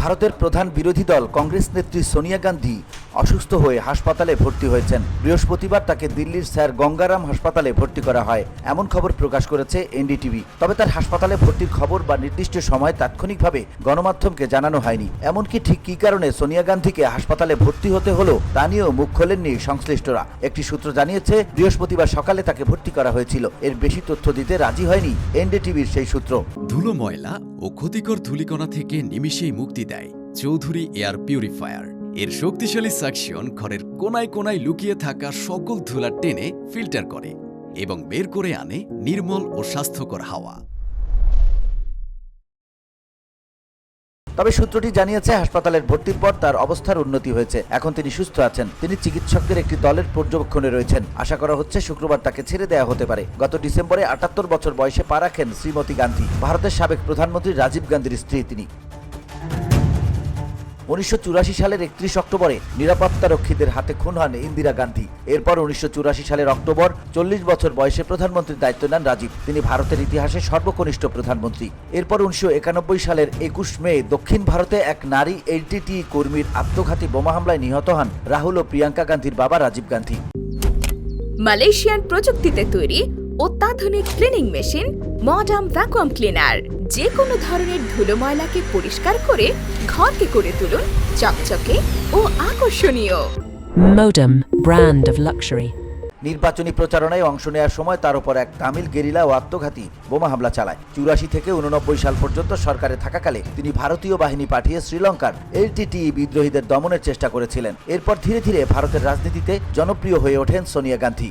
ভারতের প্রধান বিরোধী দল কংগ্রেস নেত্রী সোনিয়া গান্ধী অসুস্থ হয়ে হাসপাতালে ভর্তি হয়েছেন। বৃহস্পতিবার তাকে দিল্লির স্যার গঙ্গারাম হাসপাতালে ভর্তি করা হয়, এমন খবর প্রকাশ করেছে এনডিটিভি। তবে তার হাসপাতালে ভর্তির খবর বা নির্দিষ্ট সময় তাৎক্ষণিকভাবে গণমাধ্যমকে জানানো হয়নি। এমনকি ঠিক কী কারণে সোনিয়া গান্ধীকে হাসপাতালে ভর্তি হতে হলো, তা নিয়েও মুখ খোলেননি সংশ্লিষ্টরা। একটি সূত্র জানিয়েছে, বৃহস্পতিবার সকালে তাকে ভর্তি করা হয়েছিল। এর বেশি তথ্য দিতে রাজি হয়নি এনডিটিভির সেই সূত্র। ধুলো ময়লা ও ক্ষতিকর ধূলিকণা থেকে নিমিষেই মুক্তি দেয় চৌধুরী এয়ার পিউরিফায়ার। এর শক্তিশালী সাকশন ঘরের কোনায় কোনায় লুকিয়ে থাকা সকল ধুলা টেনে ফিল্টার করে এবং বের করে আনে নির্মল ও স্বাস্থ্যকর হাওয়া। তবে সূত্রটি জানিয়েছে, হাসপাতালের ভর্তির পর তার অবস্থার উন্নতি হয়েছে। এখন তিনি সুস্থ আছেন। তিনি চিকিৎসকদের একটি দলের পর্যবেক্ষণে রয়েছেন। আশা করা হচ্ছে, শুক্রবার তাকে ছেড়ে দেওয়া হতে পারে। গত ডিসেম্বরে আটাত্তর বছর বয়সে পা রাখেন শ্রীমতী গান্ধী। ভারতের সাবেক প্রধানমন্ত্রী রাজীব গান্ধীর স্ত্রী তিনি। উনিশশো সালের একত্রিশ অক্টোবরে নিরাপত্তা রক্ষীদের হাতে খুন হন ইন্দিরা গান্ধী। এরপর উনিশশো চুরাশি সালের অক্টোবর চল্লিশ বছর বয়সে প্রধানমন্ত্রীর দায়িত্ব নেন রাজীব। তিনি ভারতের ইতিহাসে সর্বকনিষ্ঠ প্রধানমন্ত্রী। এরপর উনিশশো একানব্বই সালের একুশ মে দক্ষিণ ভারতে এক নারী এলটিটি কর্মীর আত্মঘাতী বোমা হামলায় নিহত হন রাহুল ও প্রিয়াঙ্কা গান্ধীর বাবা রাজীব গান্ধী। মালয়েশিয়ান প্রযুক্তিতে তৈরি অত্যাধুনিক cleaning machine modern vacuum cleaner যে কোনো ধরনের ধুলো ময়লাকে পরিষ্কার করে ঘরকে করে তুলুন চকচকে ও আকর্ষণীয়। Modem, brand of luxury. নির্বাচনী প্রচারণায় অংশ নেওয়ার সময় তার উপর এক তামিল গেরিলা ও আত্মঘাতী বোমা হামলা চালায়। চুরাশি থেকে উননব্বই সাল পর্যন্ত সরকারে থাকাকালে তিনি ভারতীয় বাহিনী পাঠিয়ে শ্রীলঙ্কার এলটিটি বিদ্রোহীদের দমনের চেষ্টা করেছিলেন। এরপর ধীরে ধীরে ভারতের রাজনীতিতে জনপ্রিয় হয়ে ওঠেন Sonia Gandhi.